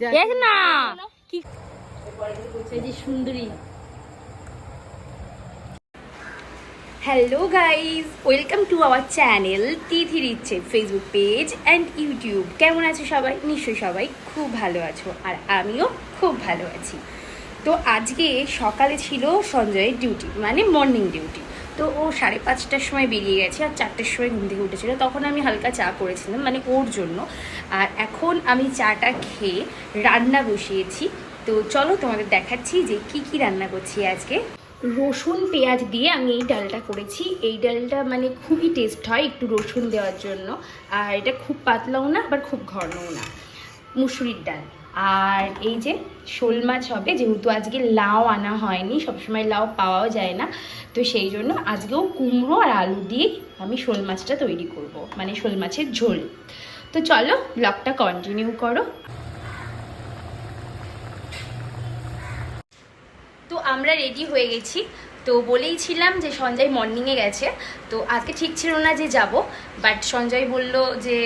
দেখ না। কি? যে সুন্দরী। Hello guys welcome to our channel T three ইচ্ছে ফেসবুক পেজ অ্যান্ড ইউটিউব কেমন আছো সবাই? নিশ্চয়ই সবাই খুব ভালো আছো আর আমিও খুব ভালো আছি। তো আজকে সকালে ছিল সঞ্জয়ের ডিউটি মানে মর্নিং ডিউটি তো ও সাড়ে পাঁচটার সময় বেরিয়ে গেছে আর চারটের সময় ঘুম থেকে উঠেছিল। তখন আমি হালকা চা করেছিলাম মানে ওর জন্য। আর এখন আমি চাটা খেয়ে রান্না বসিয়েছি। তো চলো তোমাদের দেখাচ্ছি যে কি কি রান্না করছি আজকে। রসুন, পেঁয়াজ দিয়ে আমি এই ডালটা করেছি। এই ডালটা মানে খুবই টেস্ট হয় একটু রসুন দেওয়ার জন্য। আর এটা খুব পাতলাও না, আবার খুব ঘনও না। মুসুরির ডাল। আর এই যে শোল মাছ হবে, যেহেতু আজকে লাউ আনা হয়নি, সবসময় লাউ পাওয়াও যায় না, তো সেই জন্য আজকেও কুমড়ো আর আলু দিয়ে আমি শোল মাছটা তৈরি করব মানে শোল মাছের ঝোল। তো চলো, ব্লগটা কন্টিনিউ করো। তো আমরা রেডি হয়ে গেছি। তো বলেইছিলাম যে সঞ্জয় মর্নিংয়ে গেছে, তো আজকে ঠিক ছিল না যে যাব বাট সঞ্জয় বলল যে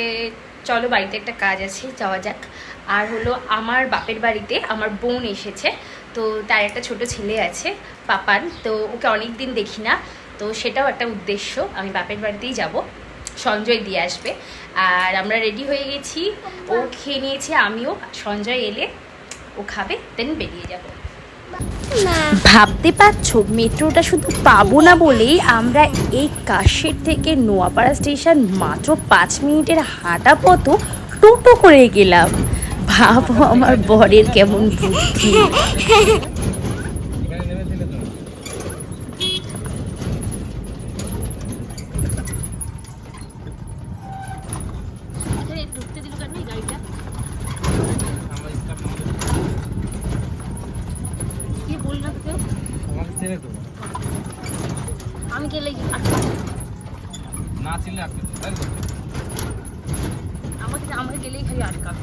চলো বাড়িতে একটা কাজ আছে, যাওয়া যাক। আর হলো আমার বাপের বাড়িতে আমার বোন এসেছে, তো তার একটা ছোট ছেলে আছে, পাপান, তো ওকে অনেক দিন দেখি না, তো সেটাও একটা উদ্দেশ্য, আমি বাপের বাড়িতেই যাব, সঞ্জয় দিয়ে আসবে। আর আমরা রেডি হয়ে গেছি, ও খেয়ে নিয়েছে, আমিও, সঞ্জয় এলে ও খাবে দেন বেরিয়ে যাব। ভাবতে পারছ, মেট্রোটা শুধু পাবো না বলেই আমরা এই কাশের থেকে নোয়াপাড়া স্টেশন মাত্র পাঁচ মিনিটের হাঁটা পথ টোটো করে গেলাম। ভাবো আমার বরের কেমন বুদ্ধি ঢুকতে দিল কেন এই গাড়িটা কি বললাম তোকে আমাকে চেনে তো। আমি গেলে না চিনলে আটকে তাই তো? আমাকে আমাকে গেলেই খালি আটকাবে।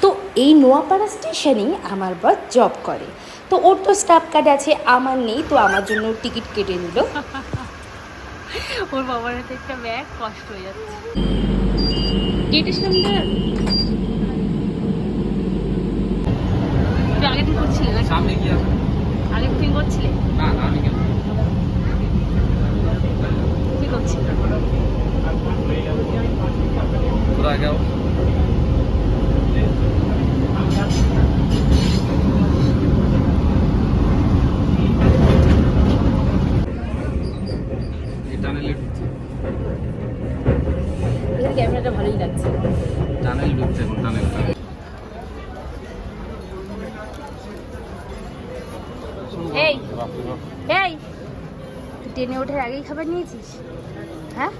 তো এই নোয়াপাড়া স্টেশনেই আমার বর জব করে। তো ওর তো স্টাফ কার্ড আছে আমার নেই তো আমার জন্য টিকিট কেটে নিল। ওর বাবার হাতে একটা ব্যাগ কষ্ট হয়ে যাচ্ছে। গেটের সামনে? আগের দিন সামনে কি আগের দিন করছিলে? না না আমি কি করছিলে? আগে আও। এই টানেলে ঢুকছে। এখানে ক্যামেরাটা ভালোই লাগছে। টানেল ঢুকছে এখন টানেল এই ট্রেনে ওঠার আগেই খাবার নিয়েছিস? হ্যাঁ?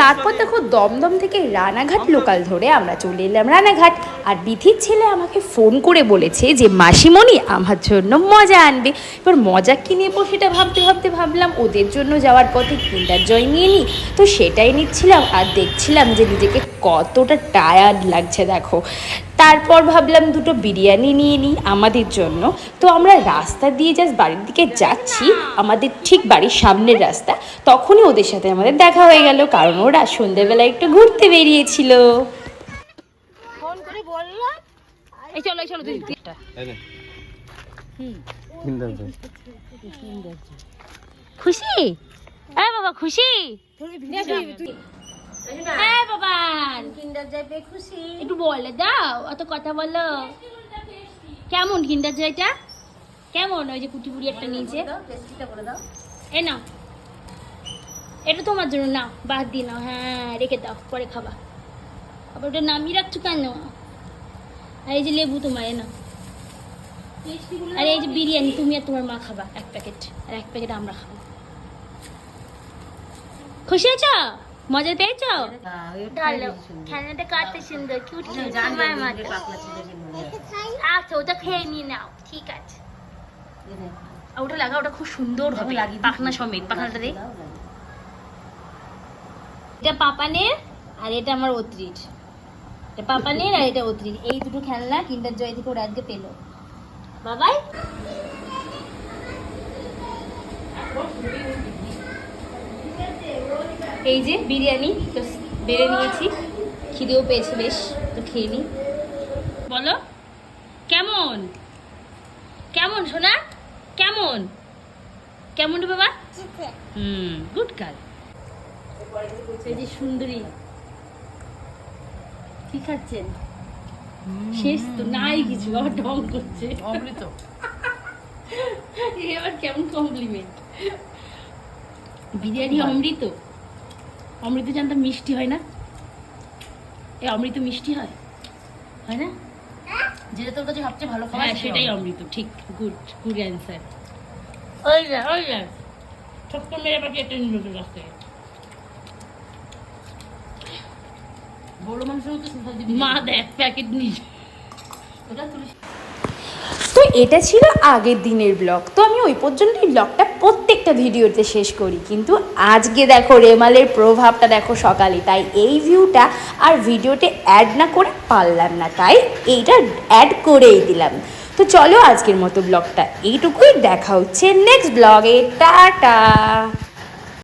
তারপর দেখো দমদম থেকে রানাঘাট লোকাল ধরে আমরা চলে এলাম রানাঘাট। আর বিধির ছেলে আমাকে ফোন করে বলেছে যে, মাসিমণি, আমার জন্য মজা আনবে। এবার মজা কী নেব সেটা ভাবতে ভাবতে ভাবলাম, ওদের জন্য যাওয়ার পথে কিন্ডার জয় নিয়ে নিই তো সেটাই নিচ্ছিলাম আর দেখছিলাম যে নিজেকে কতটা টায়ার্ড লাগছে, দেখো। তারপর ভাবলাম দুটো বিরিয়ানি নিয়ে নিই আমাদের জন্য। তো আমরা রাস্তা দিয়ে জাস্ট বাড়ির দিকে যাচ্ছি আমাদের ঠিক বাড়ির সামনের রাস্তা। তখনই ওদের সাথে আমাদের দেখা হয়ে গেল কারণ ওরা সন্ধেবেলা একটু ঘুরতে বেরিয়েছিল। ফোন করে বললাম। এই চলো এই চলো তুই তিনটা। এই নে। কিন্ডার জয়। খুশি? বাবা খুশি? হ্যাঁ বাবা। কিন্ডার জয় খুশি? একটু বলে দাও অত কথা বলো। কেমন কিন্ডার জয়টা কেমন ওই যে কুটি একটা নিয়েছে? এ নাও। এটা তোমার জন্য নাও বাদ দিয়ে নাও। হ্যাঁ রেখে দাও পরে খাবা। আবার ওটা নামিয়ে রাখছো কেন? আর এই যে লেবু তোমার এ নাও। আর এই যে বিরিয়ানি তুমি আর তোমার মা খাবা এক প্যাকেট। আর এক প্যাকেট আমরা খাব। খুশি হয়েছ? মজা পেয়েছ? খেলনাটা কত সুন্দর কিউট কিউট তোমার মতো আচ্ছা ওটা খেয়ে নিয়ে নাও ঠিক আছে। ওটা লাগা ওটা খুব সুন্দর হবে পাখনা সমেত পাখনাটা দেখ এটা পাপানের আর এটা আমার অত্রির। এটা পাপানের আর এটা অত্রির। এই দুটো খেলনা কিন্ডার জয় থেকে ওরা আজকে পেল। বাবাই? এই যে বিরিয়ানি তো বেড়ে নিয়েছি। খিদেও পেয়েছে বেশ তো খেয়ে নি বলো কেমন? কেমন সোনা? কেমন? কেমন রে বাবা? হুম গুড গার্ল এই যে সুন্দরী। কি খাচ্ছেন? শেষ তো নাই কিছু আবার ঢং করছে। অমৃত। এ আবার কেমন কমপ্লিমেন্ট বিরিয়ানি অমৃত। অমৃত জানতাম মিষ্টি হয় না? এ অমৃত মিষ্টি হয়? হয় না? যেটা তোর কাছে সবচেয়ে ভালো খাবার হ্যাঁ সেটাই অমৃত। ঠিক গুড গুড অ্যান্সার ওই যা ওই যা। ছোট্ট মেরে পাখি একটা নিল তোর কাছ থেকে। বড় তো মা দেখ। প্যাকেট নিয়ে। ওটা তুলিস। তো এটা ছিল আগের দিনের ব্লগ তো আমি ওই পর্যন্তই ব্লগটা প্রত্যেকটা ভিডিওতে শেষ করি। কিন্তু আজকে দেখো রেমালের প্রভাবটা দেখো সকালে। তাই এই ভিউটা আর ভিডিওতে অ্যাড না করে পারলাম না। তাই এইটা অ্যাড করেই দিলাম। তো চলো আজকের মতো ব্লগটা এইটুকুই। দেখা হচ্ছে নেক্সট ব্লগে টাটা।